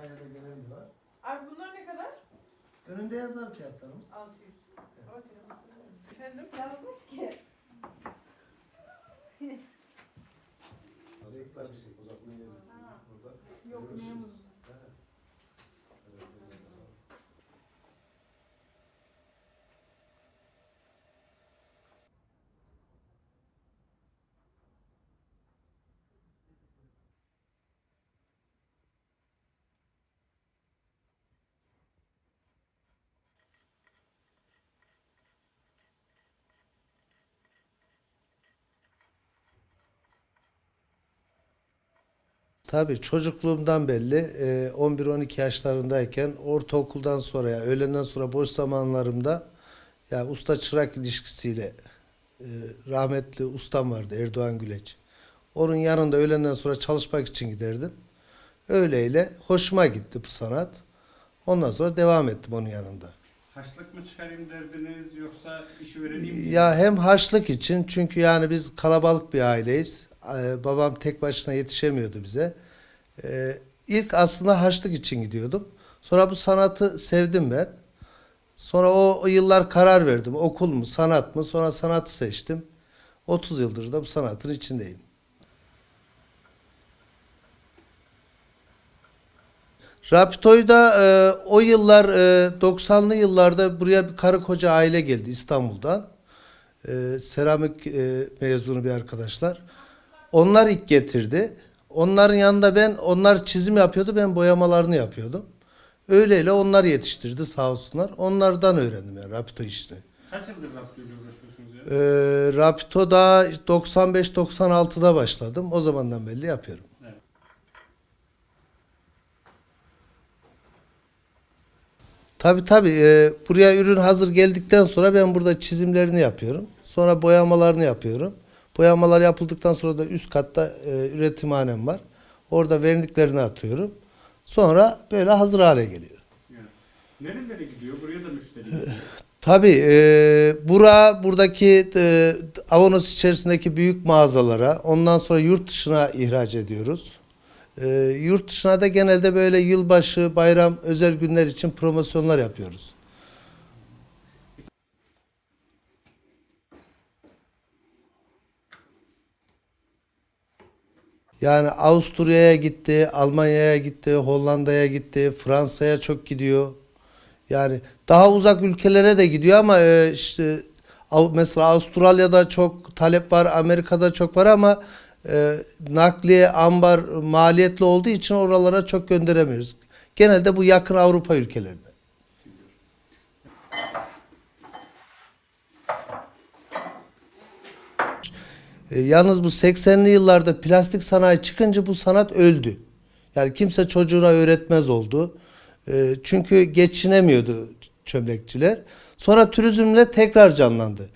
Antalya'da gelen de var. Abi bunlar ne kadar? Önünde yazar fiyatlarımız. 600. Ama telefonunu verir. Efendim yazmış ki. Reklam bir şey, uzatma yeriniz. Ha. Burada Yok memnun. Ha. Evet, evet. Tabii çocukluğumdan belli e, 11-12 yaşlarındayken ortaokuldan sonra ya öğlenden sonra boş zamanlarımda ya usta çırak ilişkisiyle e, rahmetli ustam vardı Erdoğan Güleç. Onun yanında öğlenden sonra çalışmak için giderdim. Öyleyle hoşuma gitti bu sanat. Ondan sonra devam ettim onun yanında. Haçlık mı çıkarayım derdiniz yoksa işi öğreneyim mi? Ya hem harçlık için çünkü yani biz kalabalık bir aileyiz. Ee, babam tek başına yetişemiyordu bize. Ee, ilk aslında harçlık için gidiyordum. Sonra bu sanatı sevdim ben. Sonra o, o yıllar karar verdim. Okul mu, sanat mı? Sonra sanatı seçtim. 30 yıldır da bu sanatın içindeyim. Rapito'da e, o yıllar e, 90'lı yıllarda buraya bir karı koca aile geldi İstanbul'dan. E, seramik e, mezunu bir arkadaşlar. Onlar ilk getirdi. Onların yanında ben, onlar çizim yapıyordu, ben boyamalarını yapıyordum. Öyleyle onlar yetiştirdi sağ olsunlar. Onlardan öğrendim yani Rapito işini. Kaç yıldır raptörle uğraşıyorsunuz ya? E, Rapito'da 95-96'da başladım. O zamandan belli yapıyorum. Evet. Tabii tabii. e, buraya ürün hazır geldikten sonra ben burada çizimlerini yapıyorum. Sonra boyamalarını yapıyorum. Boyamalar yapıldıktan sonra da üst katta e, üretimhanem var. Orada verniklerini atıyorum. Sonra böyle hazır hale geliyor. Yani. Nerelere gidiyor? Buraya da müşteri gidiyor. Tabii e, bura buradaki e, Avanos içerisindeki büyük mağazalara ondan sonra yurt dışına ihraç ediyoruz. E, yurt dışına da genelde böyle yılbaşı, bayram, özel günler için promosyonlar yapıyoruz. Yani Avusturya'ya gitti, Almanya'ya gitti, Hollanda'ya gitti, Fransa'ya çok gidiyor. Yani daha uzak ülkelere de gidiyor ama e, işte mesela Avustralya'da çok talep var, Amerika'da çok var ama e, nakliye, ambar maliyetli olduğu için oralara çok gönderemiyoruz. Genelde bu yakın Avrupa ülkelerinde. E, yalnız bu 80'li yıllarda plastik sanayi çıkınca bu sanat öldü. Yani kimse çocuğuna öğretmez oldu. E, çünkü geçinemiyordu çömlekçiler. Sonra turizmle tekrar canlandı.